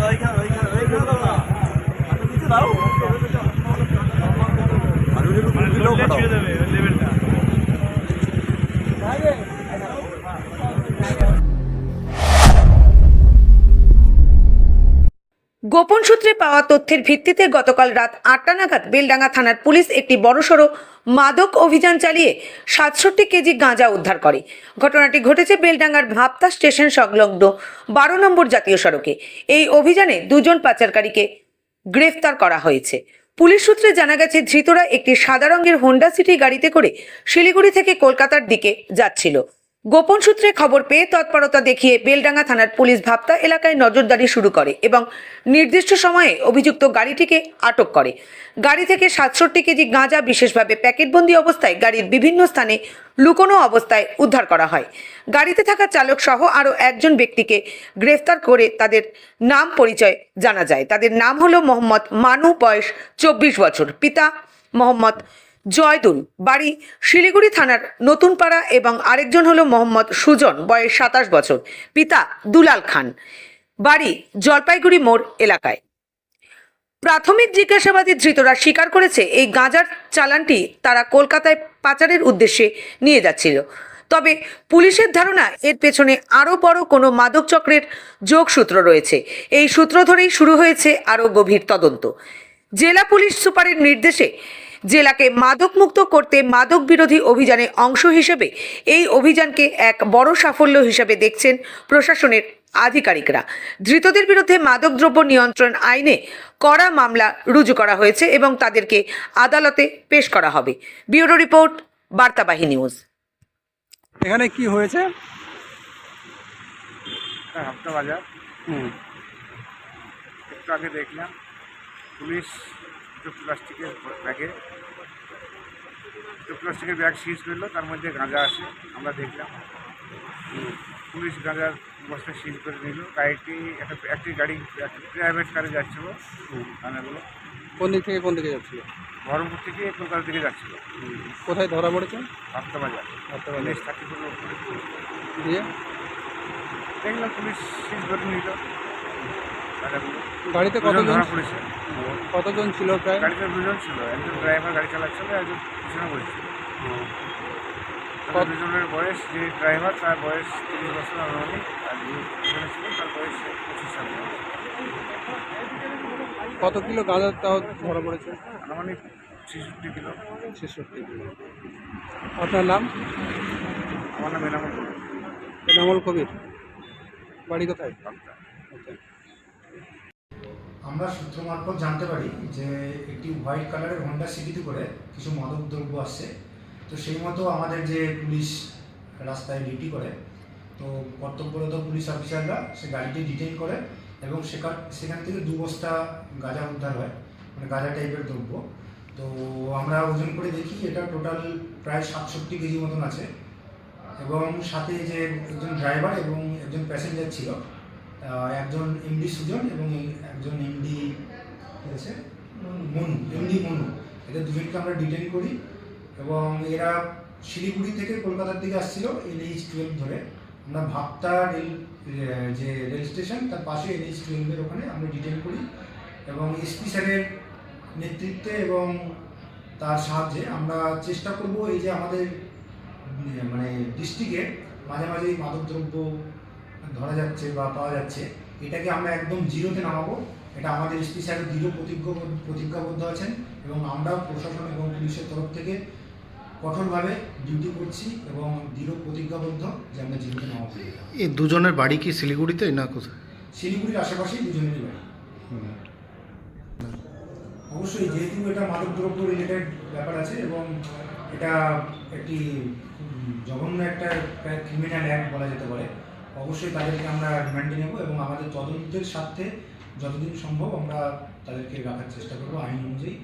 like গোপন সূত্রে পাওয়া তথ্যের ভিত্তিতে গতকাল রাত আটটা নাগাদ বেলডাঙ্গা থানার পুলিশ একটি বড়সড় মাদক অভিযান চালিয়ে সাতষট্টি কেজি গাঁজা উদ্ধার করে। ঘটনাটি ঘটেছে বেলডাঙ্গার ভাপ্তা স্টেশন সংলগ্ন বারো নম্বর জাতীয় সড়কে। এই অভিযানে দুজন পাচারকারীকে গ্রেফতার করা হয়েছে। পুলিশ সূত্রে জানা গেছে, ধৃতরা একটি সাদা রঙের হোন্ডা সিটি গাড়িতে করে শিলিগুড়ি থেকে কলকাতার দিকে যাচ্ছিল। গোপন সূত্রে খবর পেয়ে তৎপরতা দেখিয়ে বেলডাঙ্গা থানার পুলিশ ভাপ্তা এলাকায় নজরদারি শুরু করে এবং নির্দিষ্ট সময়ে অভিযুক্ত গাড়িটিকে আটক করে। গাড়ি থেকে সাতষট্টি কেজি গাঁজা, বিশেষভাবে প্যাকেটবন্দি অবস্থায় গাড়ির বিভিন্ন স্থানে লুকোনো অবস্থায় উদ্ধার করা হয়। গাড়িতে থাকা চালক সহ আরও একজন ব্যক্তিকে গ্রেফতার করে তাদের নাম পরিচয় জানা যায়। তাদের নাম হলো মোহাম্মদ মানু, বয়স চব্বিশ বছর। পিতা মোহাম্মদ জয়দুল, বাড়ি শিলিগুড়ি থানার নতুনপাড়া এবং আরেকজন হলো মোহাম্মদ সুজন, বয়স সাতাশ বছর, পিতা দুলাল খান। বাড়ি জলপাইগুড়ি মোড় এলাকায়। প্রাথমিক জিজ্ঞাসাবাদে ধৃতরা স্বীকার করেছে, এই গাঁজার চালানটি তারা কলকাতায় পাচারের উদ্দেশ্যে নিয়ে যাচ্ছিল। তবে পুলিশের ধারণা, এর পেছনে আরও বড় কোনো মাদক চক্রের যোগসূত্র রয়েছে। এই সূত্র ধরেই শুরু হয়েছে আরও গভীর তদন্ত। জেলা পুলিশ সুপারের নির্দেশে জেলাকে মাদকমুক্ত করতে মাদক বিরোধী অভিযানে অংশ হিসেবে এই অভিযানকে এক বড় সাফল্য হিসেবে দেখছেন প্রশাসনের আধিকারিকরা। ধৃতদের বিরুদ্ধে মাদকদ্রব্য নিয়ন্ত্রণ আইনে কড়া মামলা রুজু করা হয়েছে এবং তাদেরকে আদালতে পেশ করা হবে। ব্যুরো রিপোর্ট বার্তাবাহী নিউজ। এখানে কি হয়েছে? বাজার হুম। একটু আগে দেখলাম পুলিশ দুটো প্লাস্টিকের ব্যাগে দুটো প্লাস্টিকের ব্যাগ সিজ করল তার মধ্যে গাঁজা আছে আমরা দেখলাম। পুলিশ গাঁজার বস্তা সিজ করে নিল। গাড়িটি একটা একটি গাড়ি একটি প্রাইভেট কারে যাচ্ছিল গাঁজাগুলো কোন দিক থেকে কোন দিকে যাচ্ছিল? বহরমপুর থেকে কলকাতা দিকে যাচ্ছিল। কোথায় ধরা পড়েছে? হাফটা বাজার থাকি দিয়ে? দেখলাম পুলিশ সিজ করে নিল। গাড়িতে কতজন? ধরা পড়েছে। কতজন ছিল প্রায়? গাড়িতে দুজন ছিল। একজন ড্রাইভার গাড়ি চালাচ্ছিল একজন পিছনে বসেছিল। দুজনের বয়স যে ড্রাইভার তার বয়স তিরিশ বছর আনুমানিক আর যে পিছনে ছিল তার বয়স পঁচিশ সাল। কত কিলো গাঁজা তাও ধরা পড়েছে? আনুমানিক ছেষট্টি কিলো। ছেষট্টি কিলো। আপনার নাম? আমার নাম এনামল কবির, এনামল কবির। বাড়ি কোথায়। আচ্ছা। আমরা সূত্র মারফত জানতে পারি যে একটি হোয়াইট কালারের হোন্ডা সিটিতে করে কিছু মাদক দ্রব্য আসছে। তো সেই মতো আমাদের যে পুলিশ রাস্তায় ডিউটি করে, তো কর্তব্যরত পুলিশ অফিসাররা সে গাড়িটি ডিটেইন করে এবং সেখান সেখান থেকে দু বস্তা গাঁজা উদ্ধার হয় মানে গাঁজা টাইপের দ্রব্য। তো আমরা ওজন করে দেখি এটা টোটাল প্রায় সাতষট্টি কেজি মতন আছে। এবং সাথে যে একজন ড্রাইভার এবং একজন প্যাসেঞ্জার ছিল একজন এমডি সুজন এবং একজন এমডি হয়েছে মনু। এমডি মনু। এদের দুজনকে আমরা ডিটেন করি এবং এরা শিলিগুড়ি থেকে কলকাতার দিকে আসছিল এনএইচ টুয়েলভ ধরে। আমরা ভাপ্তা রেল যে রেল স্টেশন তার পাশে এনএইচ টুয়েলভের ওখানে আমরা ডিটেন করি এবং এসপি স্যারের নেতৃত্বে এবং তার সাহায্যে আমরা চেষ্টা করব এই যে আমাদের মানে ডিস্ট্রিক্টে মাঝে মাঝে মাদকদ্রব্য ধরা যাচ্ছে বা পাওয়া যাচ্ছে এটাকে আমরা একদম জিরোতে নামাবো। এটা আমাদের এসপি স্যার দৃঢ় প্রতিজ্ঞ প্রতিজ্ঞাবদ্ধ আছেন এবং আমরা প্রশাসন এবং পুলিশের তরফ থেকে কঠোরভাবে ডিউটি করছি এবং দৃঢ় প্রতিজ্ঞাবদ্ধ যে আমরা জিরোতে নামাবো। এই দুজনের বাড়ি কি শিলিগুড়িতে না কোথায়? শিলিগুড়ির আশেপাশেই দুজনেরই বাড়ি। অবশ্যই যেহেতু এটা মাদকদ্রব্য রিলেটেড ব্যাপার আছে এবং এটা একটি জঘন্য একটা ক্রিমিনাল অ্যাক্ট বলা যেতে পারে অবশ্যই তাদেরকে আমরা রিমান্ডে নেব এবং আমাদের তদন্তের স্বার্থে যতদিন সম্ভব আমরা তাদেরকে রাখার চেষ্টা করব আইন অনুযায়ী।